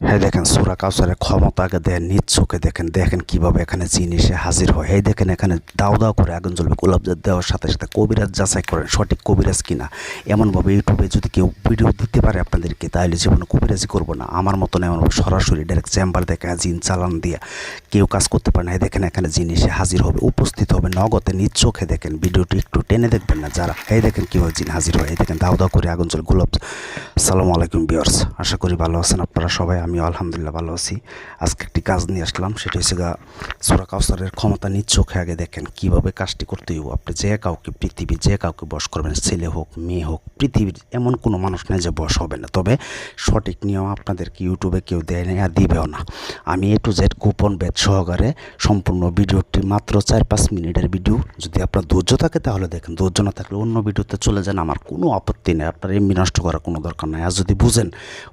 হ্যাঁ দেখেন, সুরা কাউসারের ক্ষমতাকে দেন, নিজ চোখে দেখেন দেখেন কীভাবে এখানে জিন এসে হাজির হয়। এই দেখেন এখানে দাও দাও করে আগুন জ্বলবে, গোলাপ জল দেওয়ার সাথে সাথে কবিরাজ যাচাই করেন, সঠিক কবিরাজ কিনা। এমনভাবে ইউটিউবে যদি কেউ ভিডিও দিতে পারে আপনাদেরকে, তাহলে জীবনে কবিরাজি করব না। আমার মতন এমনভাবে সরাসরি ডাইরেক্ট চেম্বার দেখে জিন চালান দিয়ে কেউ কাজ করতে পারে না। দেখেন এখানে জিনিসে হাজির হবে, উপস্থিত হবে, নগদে নিজ চোখে দেখেন। ভিডিওটি একটু টেনে দেখবেন না যারা। এই দেখেন কীভাবে জিন হাজির হয়, এই দেখেন দাও দাও করে আগুন জ্বল। গোলাপ, সালামু আলাইকুম বিয়ার্স আশা করি ভালো আছেন আপনারা সবাই আমি আলহামদুলিল্লাহ ভালো আছি। আজকে একটি কাজ নিয়ে আসলাম, সেটা হচ্ছে গা, সুরা কাউসারের ক্ষমতা নিজ চোখে আগে দেখেন, কীভাবে কাজটি করতে হইব। আপনি যে কাউকে পৃথিবী, যে কাউকে বস করবেন, ছেলে হোক, মেয়ে হোক, পৃথিবীর এমন কোনো মানুষ নেই যে বস হবে না। তবে সঠিক নিয়ম আপনাদেরকে ইউটিউবে কেউ দেয় না দিবেও না। আমি এ টু জেড গোপন বেদ সহকারে সম্পূর্ণ ভিডিওটি মাত্র চার পাঁচ মিনিটের ভিডিও। যদি আপনার ধৈর্য থাকে তাহলে দেখেন, ধৈর্য না থাকলে অন্য ভিডিওতে চলে যান, আমার কোনো আপত্তি নেই, আপনার এমনি নষ্ট করার কোনো দরকার নাই। আর যদি বুঝেন,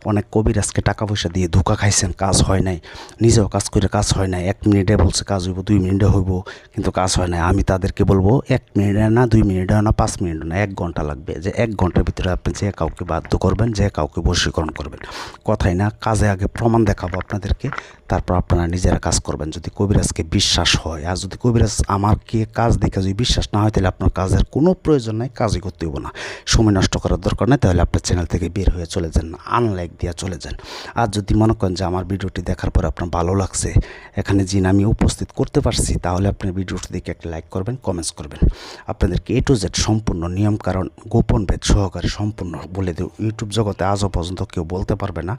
অনেক কবিরাজকে টাকা পয়সা দিয়ে ধোকা খাইছেন, কাজ হয় নাই, নিজেও কাজ করে কাজ হয় নাই, এক মিনিটে বলছে কাজ হইব, দুই মিনিটে হইব, কিন্তু কাজ হয় না আমি তাদেরকে বলব, এক মিনিটে না, দুই মিনিটে না, পাঁচ মিনিট না, এক ঘণ্টা লাগবে। যে এক ঘণ্টার ভিতরে আপনি যে কাউকে বাধ্য করবেন, যে কাউকে বশীকরণ করবেন। কথাই না, কাজে আগে প্রমাণ দেখাবো আপনাদেরকে, তারপর আপনারা নিজেরা কাজ করবেন। যদি কবিরাজকে বিশ্বাস হয়। আর যদি কবিরাজ আমাকে কাজ দেখে যদি বিশ্বাস না হয়, তাহলে আপনার কাজের কোনো প্রয়োজন নাই, কাজই করতে হব না। সময় নষ্ট করার দরকার নেই, তাহলে আপনার চ্যানেল থেকে বের হয়ে চলে যান আনলাইক দিয়ে চলে যান। আর যদি মনে করেন যে আমার ভিডিওটি দেখার পর আপনার ভালো লাগছে, এখানে জিন আমি উপস্থিত করতে পারছি, তাহলে আপনার ভিডিওটি দেখে একটা লাইক করবেন কমেন্টস করবেন। আপনাদেরকে এ টু জেড সম্পূর্ণ নিয়ম, কারণ গোপন ভেদ সহকারে সম্পূর্ণ বলে দেব। ইউটিউব জগতে আজও পর্যন্ত কেউ বলতে পারবে না।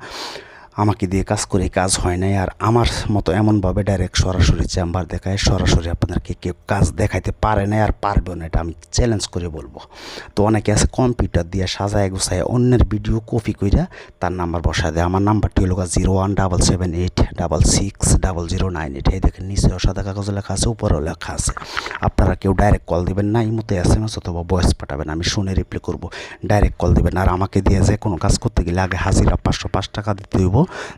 আমাকে দিয়ে কাজ করে কাজ হয় নাই। আর আমার মতো এমনভাবে ডাইরেক্ট সরাসরি চেম্বার দেখায়, সরাসরি আপনাদেরকে কেউ কাজ দেখাইতে পারে না আর পারবেও না। এটা আমি চ্যালেঞ্জ করে বলব। তো অনেকে আছে কম্পিউটার দিয়ে সাজায় গোছায়, অন্যের ভিডিও কপি কইরা তার নাম্বার বসায় দেয়। আমার নাম্বারটি হলো zero one double seven eight double six double zero nine eight এই দেখেন নিচে সাদা কাগজে লেখা আছে, উপরেও লেখা আছে। আপনারা কেউ ডাইরেক্ট কল দিবেন না এই মতো এস এম এস অথবা ভয়েস পাঠাবেন, আমি শুনে রিপ্লাই করব। ডাইরেক্ট কল দিবেন, আর আমাকে দিয়ে যে কোনো কাজ করতে গেলে আগে হাজিরা পাঁচশো পাঁচ টাকা দিতে হইব।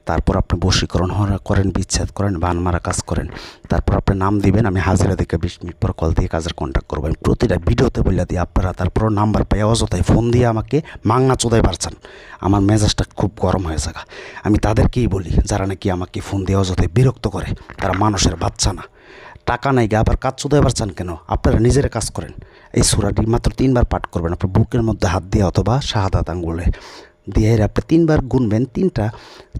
তারপর আপনি বশীকরণ করেন, বিচ্ছেদ করেন, বান মারা কাজ করেন। তারপর আপনি নাম দিবেন, আমি হাজিরা দেখে বিশ মিনিট পর কল দিয়ে কাজের কন্ট্যাক্ট করবেন প্রতিটা ভিডিওতে বলে দিই, আপনারা তারপর নাম্বার পেয়ে অযথায় ফোন দিয়ে আমাকে মাংনা চোদাই পারছেন। আমার মেজাজটা খুব গরম হয়ে থাকা আমি তাদেরকেই বলি, যারা নাকি আমাকে ফোন দিয়ে অযথায় বিরক্ত করে, তারা মানুষের বাচ্চা না। টাকা নাই গে, আবার কাজ চোদাই পারছেন কেন? আপনারা নিজেরা কাজ করেন। এই সুরাটি মাত্র তিনবার পাঠ করবেন আপনার বুকের মধ্যে হাত দিয়ে অথবা শাহাদাত আঙ্গুলে। দিয়ে আপনি তিনবার গুনবেন, তিনটা,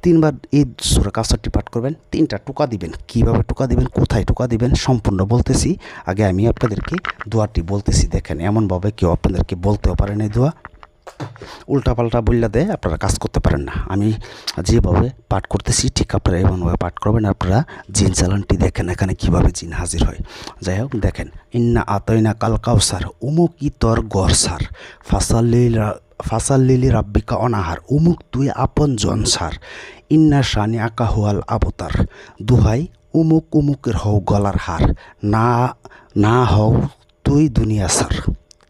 তিনবার এই সুরা কাউসারটি পাঠ করবেন, তিনটা টোকা দিবেন। কীভাবে টোকা দিবেন, কোথায় টোকা দিবেন, সম্পূর্ণ বলতেছি। আগে আমি আপনাদেরকে দোয়াটি বলতেছি, দেখেন, এমনভাবে কেউ আপনাদেরকে বলতেও পারেন এই দোয়া। উল্টাপাল্টা বললা দেয় আপনারা কাজ করতে পারেন না। আমি যেভাবে পাঠ করতেছি, ঠিক আপনারা এমনভাবে পাঠ করবেন, আপনারা জিন চালানটি দেখেন এখানে কীভাবে জিন হাজির হয়। যাই হোক, দেখেন, ইন্না আতইনা কাল কাউসার, উমুক তর গরসার ফাসাল্লিলা ফাসাল্লিলি রাব্বিকা অনাহার, উমুক তুই আপন জনসার ইন্না সানি আকা হুয়াল আবতার। দুহাই, উমুক উমুকের হও গলার হার। না না হও তুই দুনিয়া সার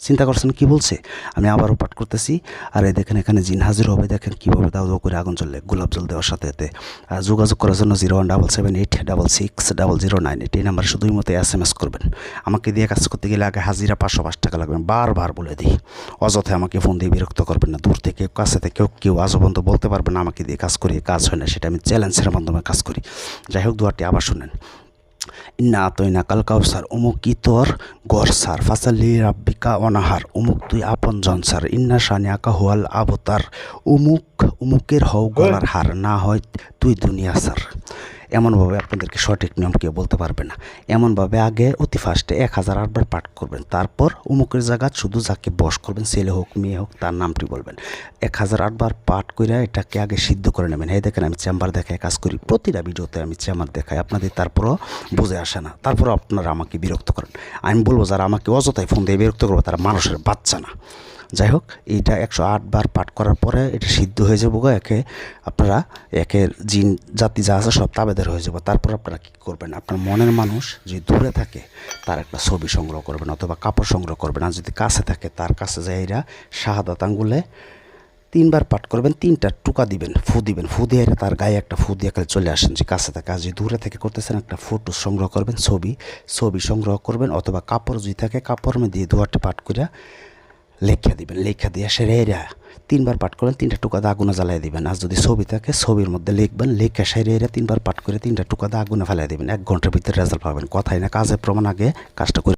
চিন্তা করছেন, কি বলছে? আমি আবারও পাঠ করতেছি। আর এই দেখেন এখানে জিন হাজির হবে, দেখেন কীভাবে দাও দাও করে আগুন চললে গোলাপ জল দেওয়ার সাথে এতে আর যোগাযোগ করার জন্য zero one double seven eight double six double zero nine eight, এই নাম্বার শুধুই মতো এস এম এস করবেন। আমাকে দিয়ে কাজ করতে গেলে আগে হাজিরা পাঁচশো পাঁচ টাকা লাগবে বারবার বলে দিই। অযথায় আমাকে ফোন দিয়ে বিরক্ত করবেন না, দূর থেকে, কাছে থেকে কেউ কেউ আজও পর্যন্ত বলতে পারবে না, আমাকে দিয়ে কাজ করি কাজ হয় না, সেটা আমি চ্যালেঞ্জের মাধ্যমে কাজ করি। যাই হোক দুয়ারটি আবার শুনেন। ইন্না আতইনা কাল কাউসার, উমুক কি তোর গরসার ফাসালি রাব্বিকা অনাহার উমুক তুই আপন জনসার ইন্না সানি আকা হুয়াল আবতার, উমুক, উমুকের হও গলার হার, না হয় তুই দুনিয়া সার। এমনভাবে আপনাদেরকে সঠিক নিয়ম কেউ বলতে পারবে না। এমনভাবে আগে অতি ফার্স্টে এক হাজার আটবার পাঠ করবেন। তারপর উমুকের জায়গা শুধু যাকে বস করবেন, ছেলে হোক, মেয়ে হোক, তার নামটি বলবেন। এক হাজার আটবার পাঠ করে এটাকে আগে সিদ্ধ করে নেবেন। এই দেখেন আমি চেম্বার দেখায় কাজ করি। প্রতিটা ভিডিওতে আমি চেম্বার দেখাই, আপনাদের তারপরও বুঝে আসে না। তারপরও আপনারা আমাকে বিরক্ত করেন। আমি বলব, যারা আমাকে অযথায় ফোন দিয়ে বিরক্ত করব, তারা মানুষের বাচ্চা না। যাই হোক, এইটা একশো বার পাঠ করার পরে এটা সিদ্ধ হয়ে যাব একে। আপনারা একে জিন, জাতি যা আছে সব তাবেদের হয়ে যাব। তারপর আপনারা কী করবেন? আপনার মনের মানুষ যদি দূরে থাকে, তার একটা ছবি সংগ্রহ করবেন অথবা কাপড় সংগ্রহ করবেন। আর যদি কাছে থাকে, তার কাছে যাই এরা শাহাদাত আঙ্গুলে তিনবার পাঠ করবেন, তিনটা টুকা দিবেন, ফু দিবেন। ফু দিয়ে তার গায়ে একটা ফু দিয়ে চলে আসেন যে কাছে থাকে। আর যদি দূরে থেকে করতেছেন, একটা ফটো সংগ্রহ করবেন, ছবি ছবি সংগ্রহ করবেন অথবা কাপড় যদি থাকে, কাপড় দিয়ে দুয়ারটি পাঠ করে লেখা দিবেন, লেখা দিয়ে সেরে এরা তিনবার পাঠ করেন, তিনটা টুকাদা আগুনে জ্বালিয়ে দিবেন। আর যদি ছবি থাকে, ছবির মধ্যে লিখবেন, লেখা সেরে এরা তিনবার পাঠ করে তিনটা টুকাদা আগুনে ফেলাই দিবেন। এক ঘণ্টার ভিতরে রেজাল্ট পাবেন। কথাই না, কাজের প্রমাণ আগে কাজটা করে